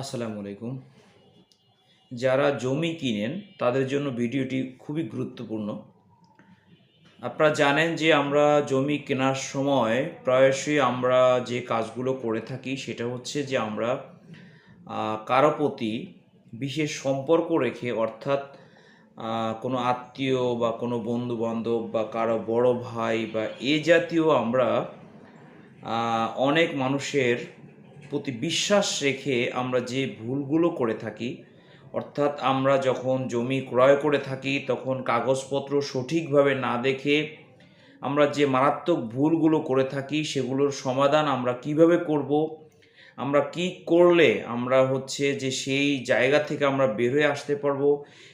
আসসালামু আলাইকুম। যারা জমি কিনেন, তাদের জন্য ভিডিওটি খুবই গুরুত্বপূর্ণ। আপনারা জানেন যে আমরা জমি কেনার সময় প্রায়শই আমরা যে কাজগুলো করে থাকি, সেটা হচ্ছে যে আমরা কারও প্রতি বিশেষ সম্পর্ক রেখে, অর্থাৎ কোনো আত্মীয় বা কোনো বন্ধু বান্ধব বা কারও বড় ভাই বা এ জাতীয় আমরা অনেক মানুষের প্রতি বিশ্বাস রেখে আমরা যে ভুলগুলো করে থাকি, অর্থাৎ আমরা যখন জমি ক্রয় করে থাকি, তখন কাগজপত্র সঠিকভাবে না দেখে আমরা যে মারাত্মক ভুলগুলো করে থাকি, সেগুলোর সমাধান আমরা কীভাবে করব? আমরা কি করলে আমরা হচ্ছে যে সেই জায়গা থেকে আমরা বের হয়ে আসতে পারব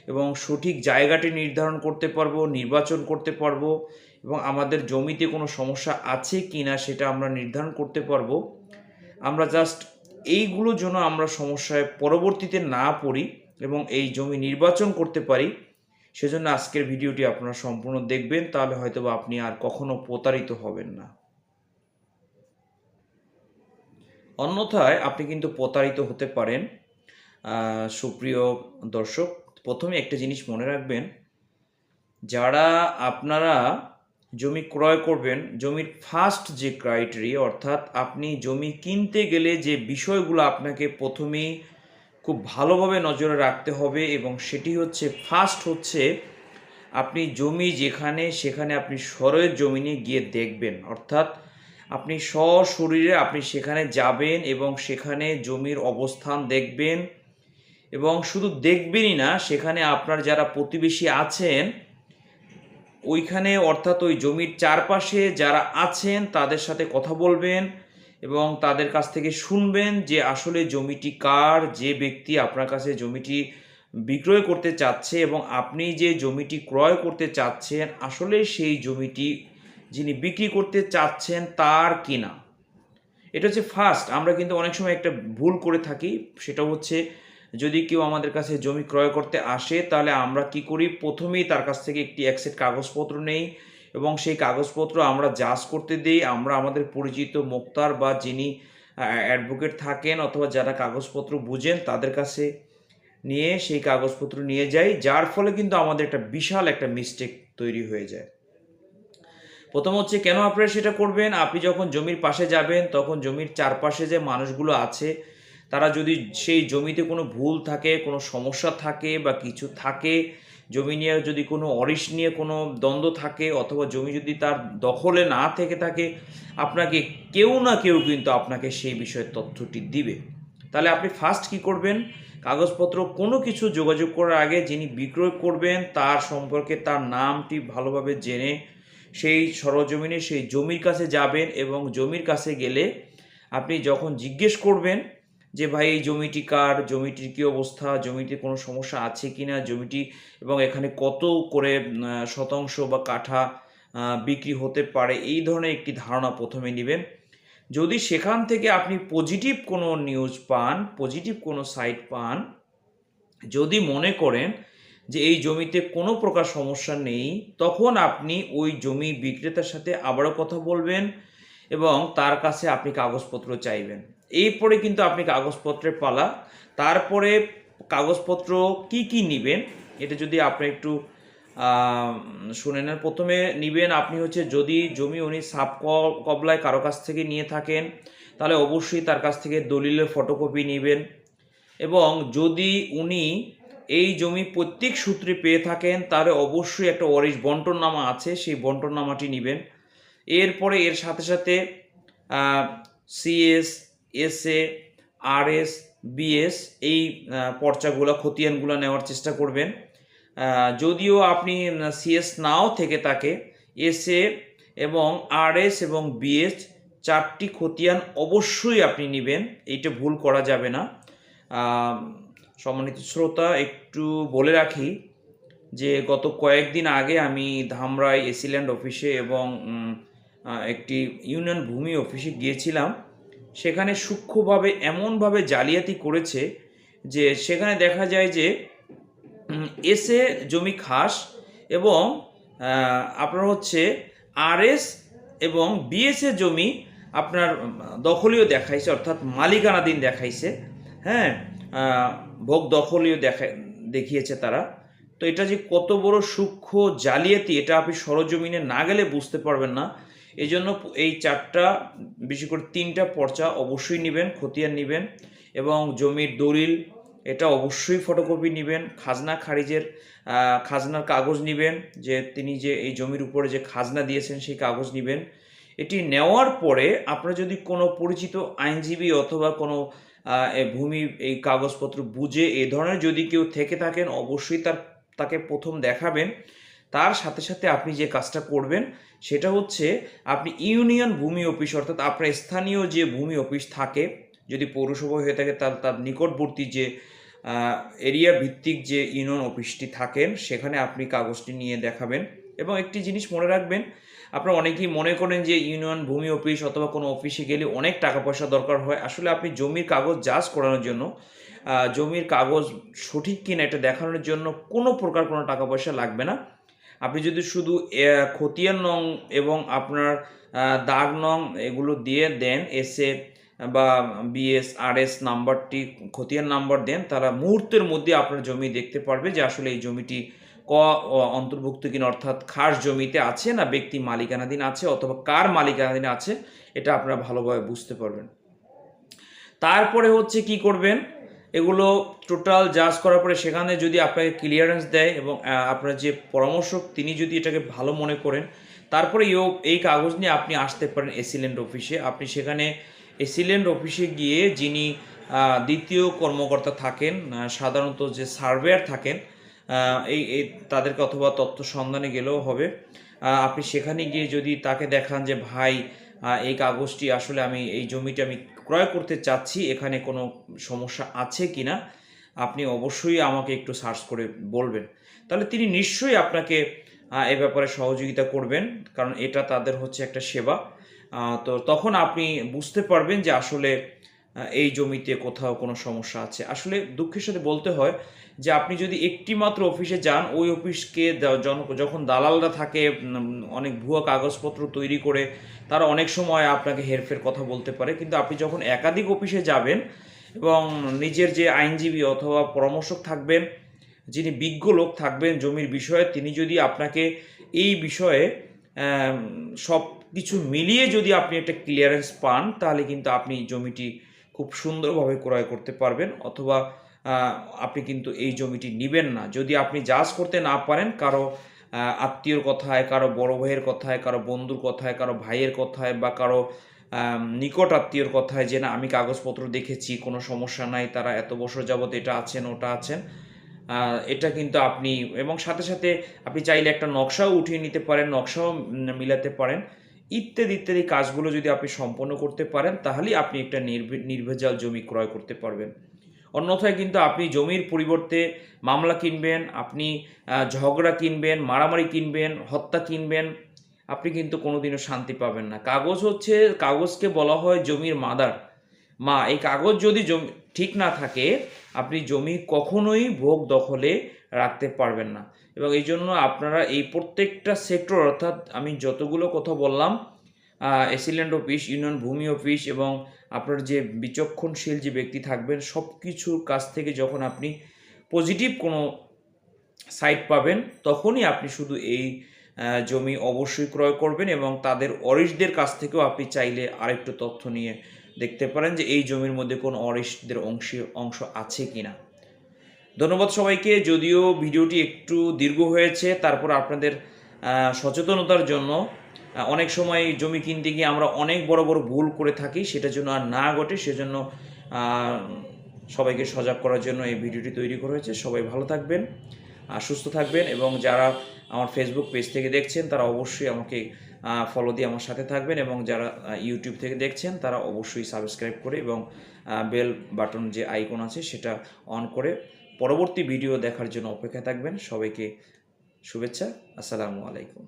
এবং সঠিক জায়গাটি নির্ধারণ করতে পারব, নির্বাচন করতে পারব এবং আমাদের জমিতে কোনো সমস্যা আছে কি না সেটা আমরা নির্ধারণ করতে পারব? আমরা জাস্ট এইগুলোর জন্য আমরা সমস্যায় পরবর্তীতে না পড়ি এবং এই জমি নির্বাচন করতে পারি, সেজন্য আজকের ভিডিওটি আপনারা সম্পূর্ণ দেখবেন, তাহলে হয়তো আপনি আর কখনো প্রতারিত হবেন না। অন্যথায় আপনি কিন্তু প্রতারিত হতে পারেন। সুপ্রিয় দর্শক, প্রথমে একটা জিনিস মনে রাখবেন, যারা আপনারা জমি ক্রয় করবেন, জমির ফার্স্ট যে ক্রাইটেরিয়া অর্থাৎ আপনি জমি কিনতে গেলে যে বিষয়গুলো আপনাকে প্রথমেই খুব ভালোভাবে নজরে রাখতে হবে এবং সেটি হচ্ছে ফার্স্ট হচ্ছে আপনি জমি যেখানে, সেখানে আপনি সরের জমিনে গিয়ে দেখবেন। অর্থাৎ আপনি সশরীরে আপনি সেখানে যাবেন এবং সেখানে জমির অবস্থান দেখবেন এবং শুধু দেখবেনই না, সেখানে আপনার যারা প্রতিবেশী আছেন ওইখানে অর্থাৎ ওই জমির চারপাশে যারা আছেন, তাদের সাথে কথা বলবেন এবং তাদের কাছ থেকে শুনবেন যে আসলে জমিটি কার, যে ব্যক্তি আপনার কাছে জমিটি বিক্রয় করতে চাচ্ছে এবং আপনি যে জমিটি ক্রয় করতে চাচ্ছেন, আসলে সেই জমিটি যিনি বিক্রি করতে চাচ্ছেন তার কিনা? এটা হচ্ছে ফার্স্ট আমরা কিন্তু অনেক সময় একটা ভুল করে থাকি, সেটা হচ্ছে যদি কেউ আমাদের কাছে জমি ক্রয় করতে আসে, তাহলে আমরা কি করি? প্রথমেই তার কাছ থেকে একটি এক সেট কাগজপত্র নেই এবং সেই কাগজপত্র আমরা জাজ করতে দিই। আমরা আমাদের পরিচিত মোক্তার বা যিনি অ্যাডভোকেট থাকেন অথবা যারা কাগজপত্র বুঝেন তাদের কাছে নিয়ে সেই কাগজপত্র নিয়ে যাই, যার ফলে কিন্তু আমাদের একটা বিশাল একটা মিস্টেক তৈরি হয়ে যায়। প্রথম হচ্ছে, কেন আপনারা সেটা করবেন? আপনি যখন জমির পাশে যাবেন, তখন জমির চারপাশে যে মানুষগুলো আছে তারা যদি সেই জমিতে কোনো ভুল থাকে, কোনো সমস্যা থাকে বা কিছু থাকে, জমি নিয়ে যদি কোনো অরিশ নিয়ে কোনো দ্বন্দ্ব থাকে অথবা জমি যদি তার দখলে না থেকে থাকে, আপনাকে কেউ না কেউ কিন্তু আপনাকে সেই বিষয়ে তথ্যটি দিবে। তাহলে আপনি ফার্স্ট কি করবেন? কাগজপত্র কোনো কিছু যোগাযোগ করার আগে যিনি বিক্রয় করবেন, তার সম্পর্কে তার নামটি ভালোভাবে জেনে সেই সরজমিনে সেই জমির কাছে যাবেন এবং জমির কাছে গেলে আপনি যখন জিজ্ঞেস করবেন যে ভাই এই জমিটি কার? জমিটির কী অবস্থা? জমিতে কোনো সমস্যা আছে কি না? জমিটি এবং এখানে কত করে শতাংশ বা কাঠা বিক্রি হতে পারে? এই ধরনের একটি ধারণা প্রথমে নেবেন। যদি সেখান থেকে আপনি পজিটিভ কোনো নিউজ পান পজিটিভ কোনো সাইট পান, যদি মনে করেন যে এই জমিতে কোনো প্রকার সমস্যা নেই, তখন আপনি ওই জমি বিক্রেতার সাথে আবারও কথা বলবেন এবং তার কাছে আপনি কাগজপত্র চাইবেন। এরপরে কিন্তু আপনি কাগজপত্রের পালা। তারপরে কাগজপত্র কি কি নেবেন, এটা যদি আপনি একটু শুনে নেন। প্রথমে নিবেন আপনি হচ্ছে যদি জমি উনি সাপ কবলায় কারও কাছ থেকে নিয়ে থাকেন, তাহলে অবশ্যই তার কাছ থেকে দলিলের ফটোকপি নেবেন। এবং যদি উনি এই জমি প্রত্যেক সূত্রে পেয়ে থাকেন, তাহলে অবশ্যই একটা অরিশ বন্টননামা আছে, সেই বন্টননামাটি নেবেন। এরপরে এর সাথে সাথে সিএস এসএ আরএস বিএস এই পর্চাগুলো, খতিয়ানগুলো নেওয়ার চেষ্টা করবেন। যদিও আপনি সিএস নাও থেকে থাকে এসএ এবং আরএস এবং বিএস চারটি খতিয়ান অবশ্যই আপনি নেবেন, এইটা ভুল করা যাবে না। সম্মানিত শ্রোতা, একটু বলে রাখি যে গত কয়েকদিন আগে আমি ধামরাই, এসিল্যান্ড অফিসে এবং একটি ইউনিয়ন ভূমি অফিসে গিয়েছিলাম। সেখানে সূক্ষ্মভাবে এমনভাবে জালিয়াতি করেছে যে সেখানে দেখা যায় যে এসে জমি খাস এবং আপনার হচ্ছে আরএস এবং বিএসএ জমি আপনার দখলীয় দেখাইছে, অর্থাৎ মালিকানাধীন দেখাইছে। হ্যাঁ ভোগ দখলীয় দেখা, দেখিয়েছে তারা। তো এটা যে কত বড় সূক্ষ্ম জালিয়াতি, এটা আপনি সরজমিনে না গেলে বুঝতে পারবেন না। এই জন্য এই চারটা, বিশেষ করে তিনটা পর্চা অবশ্যই নেবেন, খতিয়ান নেবেন এবং জমির দলিল এটা অবশ্যই ফটোকপি নেবেন, খাজনা খারিজের খাজনার কাগজ নেবেন, যে তিনি যে এই জমির উপরে যে খাজনা দিয়েছেন সেই কাগজ নেবেন। এটি নেওয়ার পরে আপনার যদি কোনো পরিচিত আইনজীবী অথবা কোনো ভূমি এই কাগজপত্র বুঝে এ ধরনের যদি কেউ থেকে থাকেন, অবশ্যই তার, তাকে প্রথম দেখাবেন। তার সাথে সাথে আপনি যে কাজটা করবেন, সেটা হচ্ছে আপনি ইউনিয়ন ভূমি অফিস অর্থাৎ আপনার স্থানীয় যে ভূমি অফিস থাকে, যদি পৌরসভা হয়ে থাকে তার তার নিকটবর্তী যে এরিয়া ভিত্তিক যে ইউনিয়ন অফিসটি থাকেন, সেখানে আপনি কাগজটি নিয়ে দেখাবেন। এবং একটি জিনিস মনে রাখবেন, আপনারা অনেকেই মনে করেন যে ইউনিয়ন ভূমি অফিস অথবা কোনো অফিসে গেলে অনেক টাকা পয়সা দরকার হয়। আসলে আপনি জমির কাগজ জাজ করানোর জন্য জমির কাগজ সঠিক কিনা এটা দেখানোর জন্য কোনো প্রকার কোনো টাকা পয়সা লাগবে না। আপনি যদি শুধু খতিয়ান নং এবং আপনার দাগ নং এগুলো দিয়ে দেন এসে বা বিএস আর এস নাম্বারটি, খতিয়ান নাম্বার দেন, তারা মুহূর্তের মধ্যে আপনার জমি দেখতে পারবে যে আসলে এই জমিটি ক অন্তর্ভুক্ত কিনা, অর্থাৎ খাস জমিতে আছে না, ব্যক্তি মালিকানাধীন আছে অথবা কার মালিকানাধীন আছে, এটা আপনারা ভালোভাবে বুঝতে পারবেন। তারপরে হচ্ছে কি করবেন? এগুলো টোটাল জাজ করার পরে সেখানে যদি আপনাকে ক্লিয়ারেন্স দেয় এবং আপনার যে পরামর্শক, তিনি যদি এটাকে ভালো মনে করেন, তারপরে এই কাগজ নিয়ে আপনি আসতে পারেন এসিল্যান্ড অফিসে আপনি সেখানে এসিল্যান্ড অফিসে গিয়ে যিনি দ্বিতীয় কর্মকর্তা থাকেন সাধারণত যে সার্ভেয়ার থাকেন এই তাদেরকে অথবা তথ্য সন্ধানে গেলেও হবে। আপনি সেখানে গিয়ে যদি তাকে দেখান যে, ভাই এই কাগজটি আসলে আমি, এই জমিটি আমি ক্রয় করতে চাচ্ছি, এখানে কোনো সমস্যা আছে কি না আপনি অবশ্যই আমাকে একটু সার্চ করে বলবেন। তাহলে তিনি নিশ্চয়ই আপনাকে এ ব্যাপারে সহযোগিতা করবেন, কারণ এটা তাদের হচ্ছে একটা সেবা। তো তখন আপনি বুঝতে পারবেন যে আসলে এই জমিতে কোথাও কোনো সমস্যা আছে। আসলে দুঃখের সাথে বলতে হয় যে, আপনি যদি একটি মাত্র অফিসে যান, ওই অফিসকে যখন দালালরা থাকে অনেক ভুয়া কাগজপত্র তৈরি করে, তারা অনেক সময় আপনাকে হেরফের কথা বলতে পারে। কিন্তু আপনি যখন একাধিক অফিসে যাবেন এবং নিজের যে আইনজীবী অথবা পরামর্শক থাকবেন, যিনি বিজ্ঞ লোক থাকবেন জমির বিষয়ে, তিনি যদি আপনাকে এই বিষয়ে সব কিছু মিলিয়ে যদি আপনি একটা ক্লিয়ারেন্স পান, তাহলে কিন্তু আপনি জমিটি খুব সুন্দরভাবে ক্রয় করতে পারবেন অথবা আপনি কিন্তু এই জমিটি নেবেন না। যদি আপনি জাজ করতে না পারেন, কারও আত্মীয়র কথায়, কারও বড় ভাইয়ের কথায়, কারও বন্ধুর কথায়, কারও ভাইয়ের কথায় বা কারও নিকট আত্মীয়র কথায় যে, না, আমি কাগজপত্র দেখেছি, কোনো সমস্যা নাই, তারা এত বছর যাবত এটা আছেন, ওটা আছেন। এটা কিন্তু আপনি, এবং সাথে সাথে আপনি চাইলে একটা নকশাও উঠিয়ে নিতে পারেন, নকশাও মিলাতে পারেন। ইত্যাদি ইত্যাদি কাজগুলো যদি আপনি সম্পন্ন করতে পারেন, তাহলেই আপনি একটা নির্ভে- নির্ভেজাল জমি ক্রয় করতে পারবেন। অন্যথায় কিন্তু আপনি জমির পরিবর্তে মামলা কিনবেন, আপনি ঝগড়া কিনবেন, মারামারি কিনবেন, হত্যা কিনবেন, আপনি কিন্তু কোনোদিনও শান্তি পাবেন না। কাগজ হচ্ছে, কাগজকে বলা হয় জমির মাদার। মা, এই কাগজ যদি জমি, ঠিক না থাকে, আপনি জমি কখনোই ভোগ দখলে রাখতে পারবেন না। এবং এই জন্য আপনারা এই প্রত্যেকটা সেক্টর অর্থাৎ আমি যতগুলো কথা বললাম এসিল্যান্ড অফিস ইউনিয়ন ভূমি অফিস এবং আপনার যে বিচক্ষণশীল যে ব্যক্তি থাকবেন সব কিছুর কাছ থেকে যখন আপনি পজিটিভ কোনো সাইট পাবেন, তখনই আপনি শুধু এই জমি অবশ্যই ক্রয় করবেন এবং তাদের অরিশদের কাছ থেকেও আপনি চাইলে আরেকটু তথ্য নিয়ে দেখতে পারেন যে এই জমির মধ্যে কোন অরিশদের অংশ অংশ আছে কিনা। ধন্যবাদ সবাইকে। যদিও ভিডিওটি একটু দীর্ঘ হয়েছে, তারপর আপনাদের সচেতনতার জন্য অনেক সময় জমি কিনতে গিয়ে আমরা অনেক বড় বড় ভুল করে থাকি, সেটা যেন আর না ঘটে, সেজন্য সবাইকে সজাগ করার জন্য এই ভিডিওটি তৈরি করা হয়েছে। সবাই ভালো থাকবেন সুস্থ থাকবেন এবং যারা আমার ফেসবুক পেজ থেকে দেখছেন, তারা অবশ্যই আমাকে ফলো দিয়ে আমার সাথে থাকবেন এবং যারা ইউটিউব থেকে দেখছেন, তারা অবশ্যই সাবস্ক্রাইব করে এবং বেল বাটন যে আইকন আছে, সেটা অন করে পরবর্তী ভিডিও দেখার জন্য অপেক্ষা থাকবেন। সবাইকে শুভেচ্ছা। আসসালামু আলাইকুম।